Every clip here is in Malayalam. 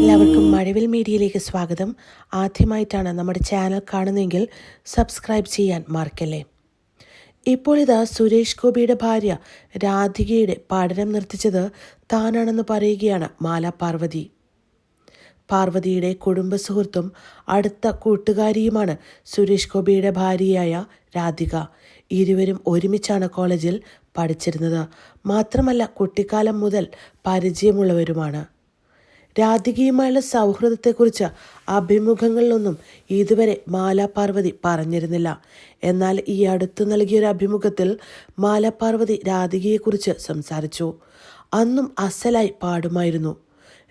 എല്ലാവർക്കും മഴവിൽ മീഡിയയിലേക്ക് സ്വാഗതം. ആദ്യമായിട്ടാണ് നമ്മുടെ ചാനൽ കാണുന്നതെങ്കിൽ സബ്സ്ക്രൈബ് ചെയ്യാൻ മറക്കല്ലേ. ഇപ്പോൾ ഇതാ സുരേഷ് ഗോപിയുടെ ഭാര്യ രാധികയുടെ പഠനം നിർത്തിച്ചത് താനാണെന്ന് പറയുകയാണ് മാല പാർവതി. പാർവതിയുടെ കുടുംബ സുഹൃത്തും അടുത്ത കൂട്ടുകാരിയുമാണ് സുരേഷ് ഗോപിയുടെ ഭാര്യയായ രാധിക. ഇരുവരും ഒരുമിച്ചാണ് കോളേജിൽ പഠിച്ചിരുന്നത്. മാത്രമല്ല കുട്ടിക്കാലം മുതൽ പരിചയമുള്ളവരുമാണ്. രാധികയുമായുള്ള സൗഹൃദത്തെക്കുറിച്ച് അഭിമുഖങ്ങളിലൊന്നും ഇതുവരെ മാലാപാർവതി പറഞ്ഞിരുന്നില്ല. എന്നാൽ ഈ അടുത്ത് നൽകിയൊരു അഭിമുഖത്തിൽ മാലാപാർവതി രാധികയെക്കുറിച്ച് സംസാരിച്ചു. അന്നും അസലായി പാടുമായിരുന്നു.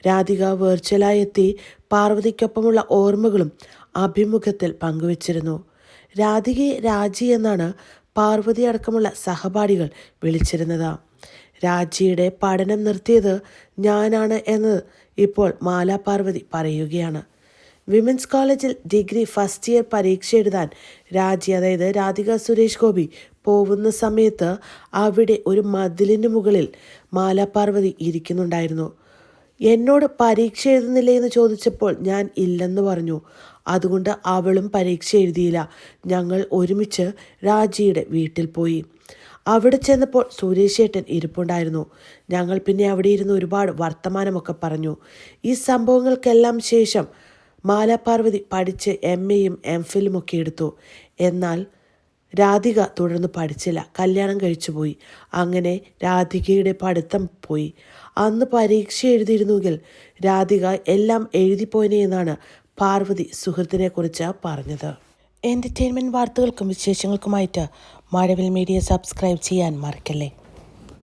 രാധിക വെർച്വലായി എത്തി പാർവതിക്കൊപ്പമുള്ള ഓർമ്മകളും അഭിമുഖത്തിൽ പങ്കുവച്ചിരുന്നു. രാധികയെ രാജി എന്നാണ് പാർവതി അടക്കമുള്ള സഹപാഠികൾ വിളിച്ചിരുന്നത്. രാജിയുടെ പഠനം നിർത്തിയത് ഞാനാണ് എന്ന് ഇപ്പോൾ മാല പാർവതി പറയുകയാണ്. വിമൻസ് കോളേജിൽ ഡിഗ്രി ഫസ്റ്റ് ഇയർ പരീക്ഷ എഴുതാൻ രാജി അതായത് രാധിക സുരേഷ് ഗോപി പോകുന്ന സമയത്ത് അവിടെ ഒരു മതിലിന് മുകളിൽ മാല പാർവതി ഇരിക്കുന്നുണ്ടായിരുന്നു. എന്നോട് പരീക്ഷ എഴുതുന്നില്ലേ? എന്ന് ചോദിച്ചപ്പോൾ ഞാൻ ഇല്ലെന്ന് പറഞ്ഞു. അതുകൊണ്ട് അവളും പരീക്ഷ എഴുതിയില്ല. ഞങ്ങൾ ഒരുമിച്ച് രാജിയുടെ വീട്ടിൽ പോയി. അവിടെ ചെന്നപ്പോൾ സുരേഷ് ഏട്ടൻ ഇരിപ്പുണ്ടായിരുന്നു. ഞങ്ങൾ പിന്നെ അവിടെ ഇരുന്ന് ഒരുപാട് വർത്തമാനമൊക്കെ പറഞ്ഞു. ഈ സംഭവങ്ങൾക്കെല്ലാം ശേഷം മാലാപാർവതി പഠിച്ച് എം എയും എം ഫിലും ഒക്കെ എടുത്തു. എന്നാൽ രാധിക തുടർന്ന് പഠിച്ചില്ല. കല്യാണം കഴിച്ചു പോയി. അങ്ങനെ രാധികയുടെ പഠിത്തം പോയി. അന്ന് പരീക്ഷ എഴുതിയിരുന്നുവെങ്കിൽ രാധിക എല്ലാം എഴുതിപ്പോയിനെ എന്നാണ് പാർവതി സുഹൃത്തിനെക്കുറിച്ച് പറഞ്ഞത്. എന്റർടൈൻമെന്റ് വാർത്തകൾക്കും വിശേഷങ്ങൾക്കുമായിട്ട് മഴവിൽ മീഡിയ സബ്സ്ക്രൈബ് ചെയ്യാൻ മറക്കല്ലേ.